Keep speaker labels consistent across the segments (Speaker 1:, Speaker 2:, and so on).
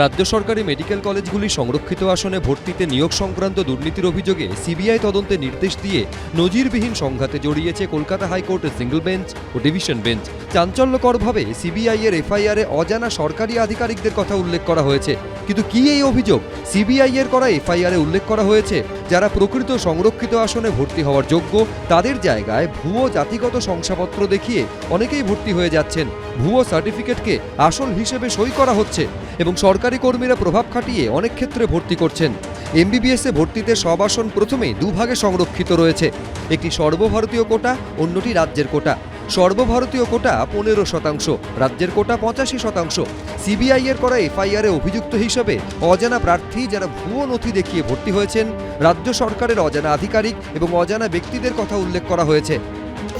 Speaker 1: রাজ্য সরকারি মেডিকেল কলেজগুলি সংরক্ষিত আসনে ভর্তিতে নিয়োগ সংক্রান্ত দুর্নীতির অভিযোগে সিবিআই তদন্তে নির্দেশ দিয়ে নজিরবিহীন সংঘাতে জড়িয়েছে কলকাতা হাইকোর্টের সিঙ্গল বেঞ্চ ও ডিভিশন বেঞ্চ। চাঞ্চল্যকরভাবে সিবিআই এর এফআইআরে অজানা সরকারি আধিকারিকদের কথা উল্লেখ করা হয়েছে। কিন্তু কি এই অভিযোগ? সিবিআইয়ের করা এফআইআরে উল্লেখ করা হয়েছে? যারা প্রকৃত সংরক্ষিত আসনে ভর্তি হওয়ার যোগ্য, তাদের জায়গায় ভুয়ো জাতিগত শংসাপত্র দেখিয়ে অনেকেই ভর্তি হয়ে যাচ্ছেন। ভুয়ো সার্টিফিকেটকে আসল হিসেবে সই করা হচ্ছে এবং সরকারি কর্মীরা প্রভাব খাটিয়ে অনেক ক্ষেত্রে ভর্তি করছেন। এমবিবিএসে ভর্তিতে সব আসন প্রথমেই দুভাগে সংরক্ষিত রয়েছে। একটি সর্বভারতীয় কোটা, অন্যটি রাজ্যের কোটা। সর্বভারতীয় কোটা পনেরো শতাংশ, রাজ্যের কোটা পঁচাশি শতাংশ। সিবিআই এর করা এফআইআরে অভিযুক্ত হিসেবে অজানা প্রার্থী যারা ভুয়ো নথি দেখিয়ে ভর্তি হয়েছেন, রাজ্য সরকারের অজানা আধিকারিক এবং অজানা ব্যক্তিদের কথা উল্লেখ করা হয়েছে।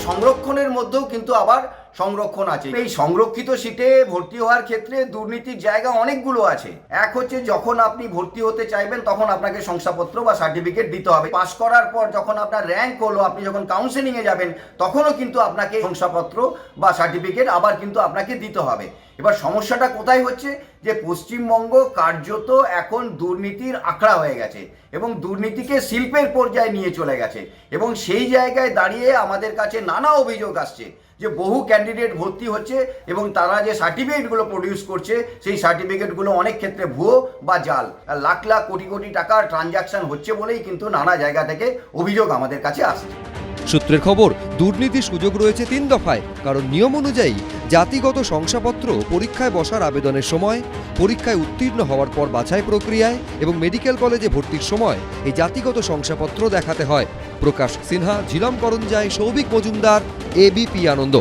Speaker 2: সংরক্ষণের মধ্যেও কিন্তু আবার সংরক্ষণ আছে। এই সংরক্ষিত সিটে ভর্তি হওয়ার ক্ষেত্রে দুর্নীতির জায়গা অনেকগুলো আছে। এক হচ্ছে যখন আপনি ভর্তি হতে চাইবেন, তখন আপনাকে শংসাপত্র বা সার্টিফিকেট দিতে হবে। পাস করার পর যখন আপনার র্যাঙ্ক হলো, আপনি যখন কাউন্সেলিং এ যাবেন, তখনও কিন্তু আপনাকে শংসাপত্র বা সার্টিফিকেট আবার কিন্তু আপনাকে দিতে হবে। এবার সমস্যাটা কোথায় হচ্ছে? যে পশ্চিমবঙ্গ কার্যত এখন দুর্নীতির আখড়া হয়ে গেছে এবং দুর্নীতিকে শিল্পের পর্যায়ে নিয়ে চলে গেছে এবং সেই জায়গায় দাঁড়িয়ে আমাদের কাছে নানা অভিযোগ আসছে যে বহু ক্যান্ডিডেট ভর্তি হচ্ছে এবং তারা যে সার্টিফিকেটগুলো প্রডিউস করছে, সেই সার্টিফিকেটগুলো অনেক ক্ষেত্রে ভুয়ো বা জাল। লাখ লাখ কোটি কোটি টাকার ট্রানজাকশন হচ্ছে বলেই কিন্তু নানা জায়গা থেকে অভিযোগ আমাদের কাছে আসছে।
Speaker 1: সূত্রের খবর, দুর্নীতির সুযোগ রয়েছে তিন দফায়, কারণ নিয়ম অনুযায়ী জাতিগত শংসাপত্র পরীক্ষায় বসার আবেদনের সময়, পরীক্ষায় উত্তীর্ণ হওয়ার পর বাছাই প্রক্রিয়ায় এবং মেডিকেল কলেজে ভর্তির সময় এই জাতিগত শংসাপত্র দেখাতে হয়। প্রকাশ সিনহা, ঝিলম করঞ্জায় সৌভিক মজুমদার এবিপি আনন্দ।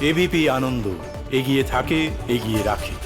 Speaker 3: এবিপি আনন্দ, এগিয়ে থাকে, এগিয়ে রাখে।